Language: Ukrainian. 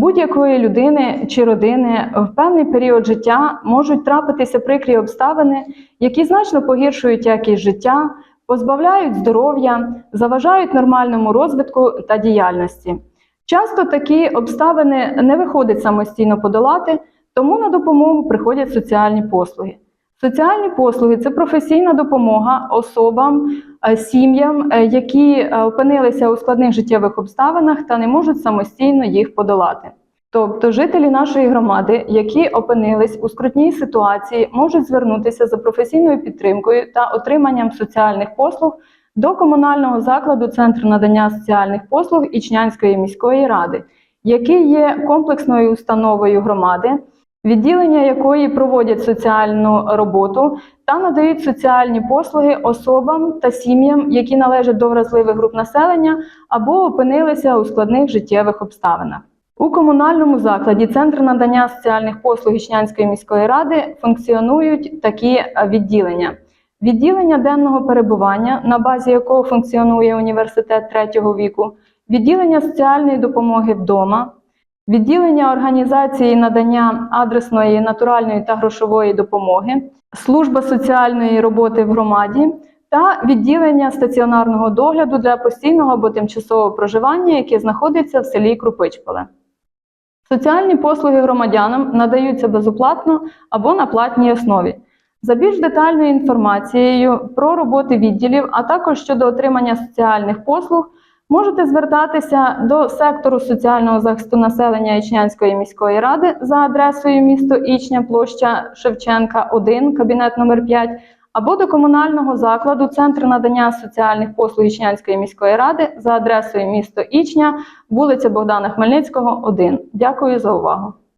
будь-якої людини чи родини в певний період життя можуть трапитися прикрі обставини, які значно погіршують якість життя, позбавляють здоров'я, заважають нормальному розвитку та діяльності. Часто такі обставини не виходить самостійно подолати, тому на допомогу приходять соціальні послуги. Соціальні послуги це професійна допомога особам, е, сім'ям, е, які е, опинилися у складних життєвих обставинах та не можуть самостійно їх подолати. Тобто жителі нашої громади, які опинились у скрутній ситуації, можуть звернутися за професійною підтримкою та отриманням соціальних послуг до комунального закладу Центр надання соціальних послуг Ічнянської міської ради, який є комплексною установою громади, відділення якої проводять соціальну роботу та надають соціальні послуги особам та сім'ям, які належать до вразливих груп населення або опинилися у складних життєвих обставинах. У комунальному закладі Центр надання соціальних послуг Ічнянської міської ради функціонують такі відділення. Відділення денного перебування, на базі якого функціонує університет третього віку, відділення соціальної допомоги вдома, відділення організації надання адресної, натуральної та грошової допомоги, служба соціальної роботи в громаді та відділення стаціонарного догляду для постійного або тимчасового проживання, яке знаходиться в селі Крупичполе. Соціальні послуги громадянам надаються безоплатно або на платній основі. За більш детальною інформацією про роботи відділів, а також щодо отримання соціальних послуг, можете звертатися до сектору соціального захисту населення Ічнянської міської ради за адресою місто Ічня, площа Шевченка, 1, кабінет номер 5, або до комунального закладу Центр надання соціальних послуг Ічнянської міської ради за адресою місто Ічня, вулиця Богдана Хмельницького, 1. Дякую за увагу.